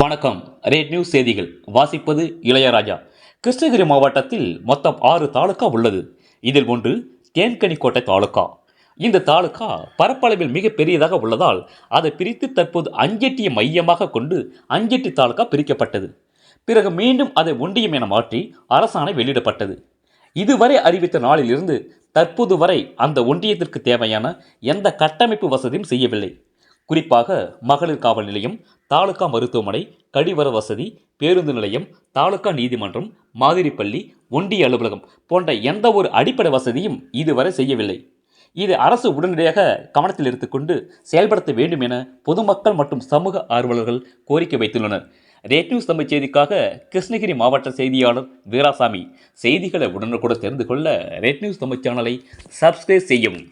வணக்கம். Rate news செய்திகள். வாசிப்பது இளையராஜா. கிருஷ்ணகிரி மாவட்டத்தில் மொத்தம் ஆறு தாலுக்கா உள்ளது. இதில் ஒன்று தேன்கனிக்கோட்டை தாலுக்கா இந்த தாலுக்கா பரப்பளவில் மிக பெரியதாக உள்ளதால் அதை பிரித்து தற்போது அஞ்செட்டியை மையமாக கொண்டு அஞ்செட்டி தாலுக்கா பிரிக்கப்பட்டது. பிறகு மீண்டும் அதை ஒன்றியம் என மாற்றி அரசாணை வெளியிடப்பட்டது. இதுவரை அறிவித்த நாளிலிருந்து தற்போது வரை அந்த ஒன்றியத்திற்கு தேவையான எந்த கட்டமைப்பு வசதியும் செய்யவில்லை. குறிப்பாக மகளிர் காவல் நிலையம் தாலுகா மருத்துவமனை கழிவற வசதி பேருந்து நிலையம் தாலுகா நீதிமன்றம் மாதிரிப்பள்ளி ஒன்றிய அலுவலகம் போன்ற எந்த ஒரு அடிப்படை வசதியும் இதுவரை செய்யவில்லை. இது அரசு உடனடியாக கவனத்தில் எடுத்துக்கொண்டு செயல்படுத்த வேண்டும் என பொதுமக்கள் மற்றும் சமூக ஆர்வலர்கள் கோரிக்கை வைத்துள்ளனர். ரேட் நியூஸ் தமிழ் செய்திக்காக கிருஷ்ணகிரி மாவட்ட செய்தியாளர் வீராசாமி. செய்திகளை உடனுக்குடன் தெரிந்து கொள்ள ரேட் நியூஸ் தமிழ் சேனலை சப்ஸ்கிரைப் செய்யவும்.